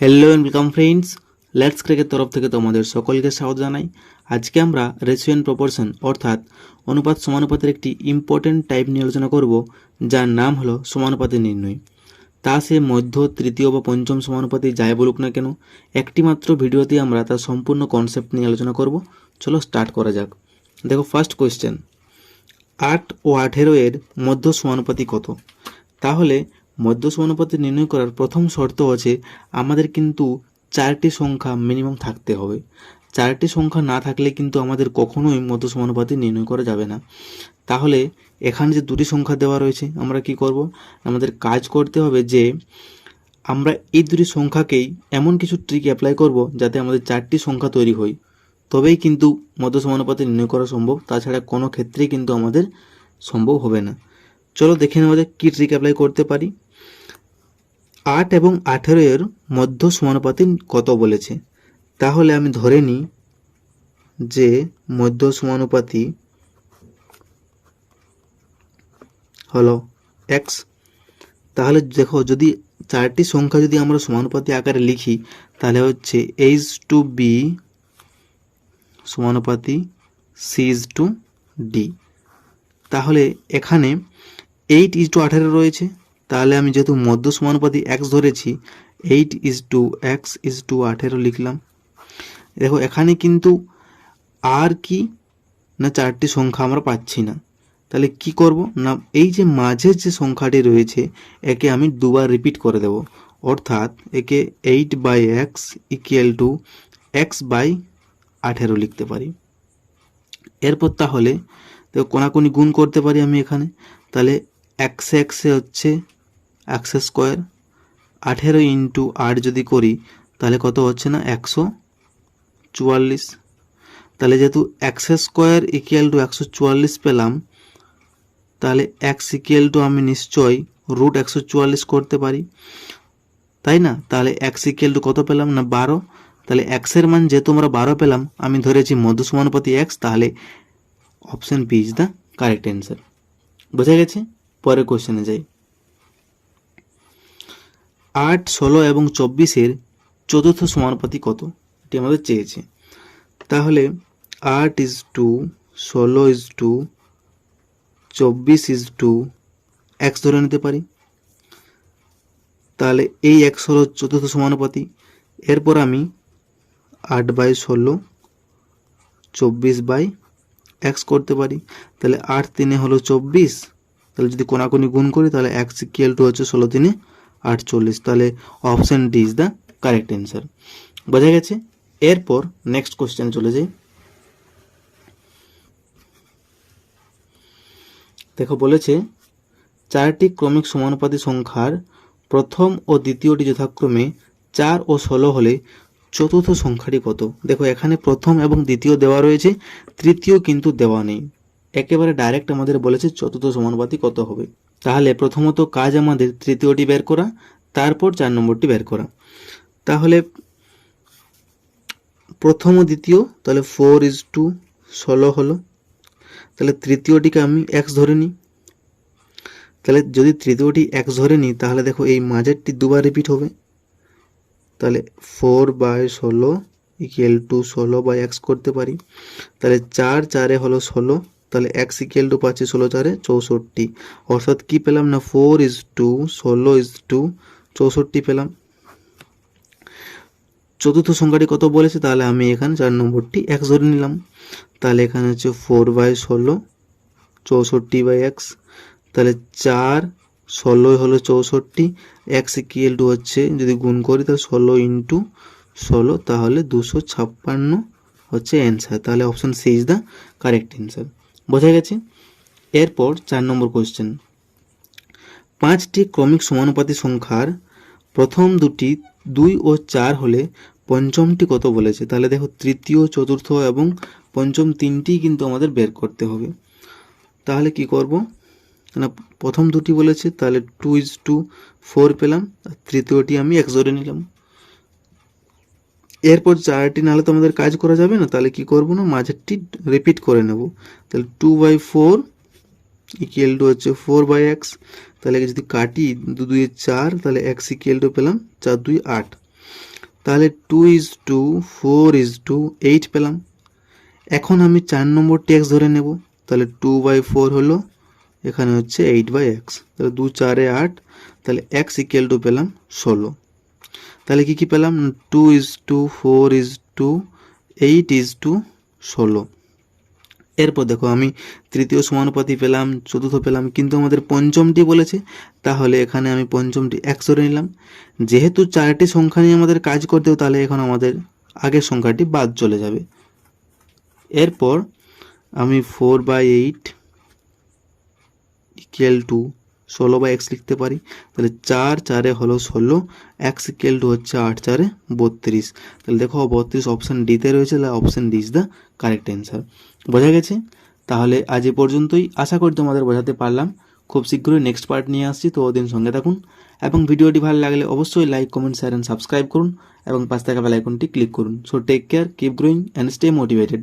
Hello and welcome friends let's cricket তরফ থেকে তোমাদের সকলকে স্বাগত জানাই। আজকে আমরা রেশিও অ্যান্ড প্রপোর্শন, অর্থাৎ অনুপাত সমানুপাতের একটি ইম্পর্টেন্ট টাইপ নিয়ে আলোচনা করব, যার নাম হলো সমানুপাতের নির্ণয়। তা সে মধ্য, তৃতীয় বা পঞ্চম সমানুপাতে যাই বলুক না কেন একটি মাত্র ভিডিওতে আমরা তার সম্পূর্ণ কনসেপ্ট নিয়ে আলোচনা করব। চলো স্টার্ট করা যাক। দেখো ফার্স্ট কোয়েশ্চেন আট ও আঠেরো এর মধ্য সমানুপাতি কত? তাহলে মধ্য সমানুপাতি নির্ণয় করার প্রথম শর্ত আছে আমাদের কিন্তু চারটি সংখ্যা মিনিমাম থাকতে হবে। চারটি সংখ্যা না থাকলে কিন্তু আমাদের কখনোই মধ্য সমানুপাতি নির্ণয় করা যাবে না। তাহলে এখানে যে দুটি সংখ্যা দেওয়া রয়েছে, আমরা কি করব? আমাদের কাজ করতে হবে যে আমরা এই দুটি সংখ্যাকেই এমন কিছু ট্রিক অ্যাপ্লাই করব যাতে আমাদের চারটি সংখ্যা তৈরি হয়। তবেই কিন্তু মধ্য সমানুপাতি নির্ণয় করা সম্ভব। তাছাড়া কোনো ক্ষেত্রেই কিন্তু আমাদের সম্ভব হবে না। চলো দেখে নেওয়া যাক কী ট্রিক অ্যাপ্লাই করতে পারি। আট এবং আঠেরো এর মধ্য সমানুপাতি কত বলেছে? তাহলে আমি ধরে নিই যে মধ্য সমানুপাতি হলো এক্স তাহলে দেখো যদি চারটি সংখ্যা যদি আমরা সমানুপাতি আকারে লিখি, তাহলে হচ্ছে এইচ টু বি সমানুপাতি সি ইজ টু ডি। তাহলে এখানে এইট ইজ টু আঠারো রয়েছে, তাহলে আমি যেহেতু মধ্য সমানুপাতি এক্স ধরেছি, eight is to X is to আঠেরো লিখলাম। দেখো, এখানে কিন্তু আর কি না চারটি সংখ্যা আমরা পাচ্ছি না। তাহলে কি করব না, এই যে মাঝের যে সংখ্যাটি রয়েছে, একে আমি দুবার রিপিট করে দেব। অর্থাৎ একে eight by X equal to X by আঠেরো লিখতে পারি। এরপর তাহলে কোনাকুনি গুণ করতে পারি আমি এখানে। তাহলে একশো একশে হচ্ছে একশো স্কোয়ার আঠেরো ইন্টু আট যদি করি, তাহলে কত হচ্ছে না? একশো চুয়াল্লিশ। তাহলে যেহেতু একশো স্কোয়ার ইকুয়াল টু একশো চুয়াল্লিশ পেলাম, তাহলে এক্স ইকুয়াল টু আমি নিশ্চয়ই রুট একশো চুয়াল্লিশ করতে পারি। তাই না? তাহলে এক্স ইকুয়াল টু কত পেলাম না? বারো। তাহলে এক্সের মান যেহেতু আমরা বারো পেলাম, আমি ধরেছি মধ্য সমানুপাতি এক্স তাহলে option B is the correct answer বোঝা গেছে? পরের কোশ্চেনে যাই। আট, ষোলো এবং চব্বিশের চতুর্থ সমানুপাতি কত? এটি আমাদের চেয়েছে। তাহলে আট ইজ টু ষোলো ইজ টু চব্বিশ ইজ টু এক্স ধরে নিতে পারি। তাহলে এই এক্স হলো চতুর্থ সমানুপাতি। এরপর আমি আট বাই ষোলো, চব্বিশ বাই এক্স করতে পারি। তাহলে আট তিনে হলো চব্বিশ। তাহলে যদি কোনাকুনি গুণ করি, তাহলে এক্স ইকুয়াল টু হচ্ছে ষোলো তিনে আটচল্লিশ। তাহলে option D is the correct answer. বোঝা গেছে? এরপর নেক্সট কোশ্চেন চলে যাই। দেখো, বলেছে চারটি ক্রমিক সমানুপাতি সংখ্যার প্রথম ও দ্বিতীয়টি যথাক্রমে চার ও ষোলো হলে চতুর্থ সংখ্যাটি কত? দেখো, এখানে প্রথম এবং দ্বিতীয় দেওয়া রয়েছে, তৃতীয় কিন্তু দেওয়া নেই। একেবারে ডাইরেক্ট আমাদের বলেছে চতুর্থ সমানুপাতি কত হবে। তাহলে প্রথমত কাজ আমাদের তৃতীয়টি বের করা, তারপর চার নম্বরটি বের করা। তাহলে প্রথম ও দ্বিতীয়, তাহলে ফোর ইজ টু ষোলো হলো। তাহলে তৃতীয়টিকে আমি এক্স ধরে নিই। তাহলে যদি তৃতীয়টি এক্স ধরে নিই, তাহলে দেখো এই মাঝেরটি দুবার রিপিট হবে। তাহলে ফোর বাই ষোলো ইকুয়াল টু ষোলো বাই এক্স করতে পারি। তাহলে চার চারে হলো ষোলো, তাহলে এক্স ইকুয়াল টু পাচ্ছি ষোলো চারে চৌষট্টি। অর্থাৎ কি পেলাম না? ফোর ইজ টু ষোলো ইজ টু চৌষট্টি পেলাম। চতুর্থ সংখ্যাটি কত বলেছে? তাহলে আমি এখানে চার নম্বরটি এক্স ধরে নিলাম। তাহলে এখানে হচ্ছে ফোর বাই ষোলো, চৌষট্টি বাই এক্স তাহলে চার ষোলোই হলো চৌষট্টি এক্স ইকুয়াল টু হচ্ছে, যদি গুণ করি তাহলে ষোলো ইন্টু ষোলো, তাহলে দুশো ছাপ্পান্ন হচ্ছে অ্যান্সার তাহলে option C is the correct answer বোঝা গেছে? এরপর চার নম্বর কোয়েশ্চেন পাঁচটি ক্রমিক সমানুপাতি সংখ্যার প্রথম দুটি দুই ও চার হলে পঞ্চমটি কত বলেছে? তাহলে দেখো, তৃতীয়, চতুর্থ এবং পঞ্চম তিনটি কিন্তু আমাদের বের করতে হবে। তাহলে কি করব? না প্রথম দুটি বলেছে, তাহলে টু ইজ টু ফোর পেলাম, আর তৃতীয়টি আমি এক্স ধরে নিলাম। এরপর চারটি নাহলে তো আমাদের কাজ করা যাবে না, তাহলে কি করব না, মাঝেরটি রিপিট করে নেব। তাহলে two by four equal to হচ্ছে ফোর বাই এক্স তাহলে যদি কাটি দু দুই চার, তাহলে এক্স ইকুয়াল টু পেলাম চার দুই আট। তাহলে two is to four is to eight পেলাম। এখন আমি চার নম্বরটি এক্স ধরে নেব, তাহলে টু বাই ফোর হলো এখানে হচ্ছে এইট বাই এক্স তাহলে দু চারে আট, তাহলে এক্স ইকুয়াল টু পেলাম ষোলো। তাহলে কি কি পেলাম? Two is to four is to eight is to ষোলো। এরপর দেখো আমি তৃতীয় সমানুপাতি পেলাম, চতুর্থ পেলাম, কিন্তু আমাদের পঞ্চমটি বলেছে, তাহলে এখানে আমি পঞ্চমটি একশো ধরে নিলাম। যেহেতু চারটি সংখ্যা নিয়ে আমাদের কাজ করতে তাহলে এখন আমাদের আগের সংখ্যাটি বাদ চলে যাবে। এরপর আমি four by eight equal to, ষোলো বাই এক্স লিখতে পারি। তাহলে চার চারে হলো ষোলো এক্স ইকুয়াল টু হচ্ছে আট চারে বত্রিশ। তাহলে দেখো বত্রিশ অপশান ডিতে রয়েছে, তাহলে option D is the correct answer বোঝা গেছে? তাহলে আজ এ পর্যন্তই। আশা করি তোমাদের বোঝাতে পারলাম। খুব শীঘ্রই নেক্সট পার্ট নিয়ে আসছি, তো ওদিন সঙ্গে থাকুন। এবং ভিডিওটি ভালো লাগলে অবশ্যই like comment share and subscribe করুন। এবং পাঁচ টাকা বেল আইকনটি ক্লিক করুন। So take care keep growing and stay motivated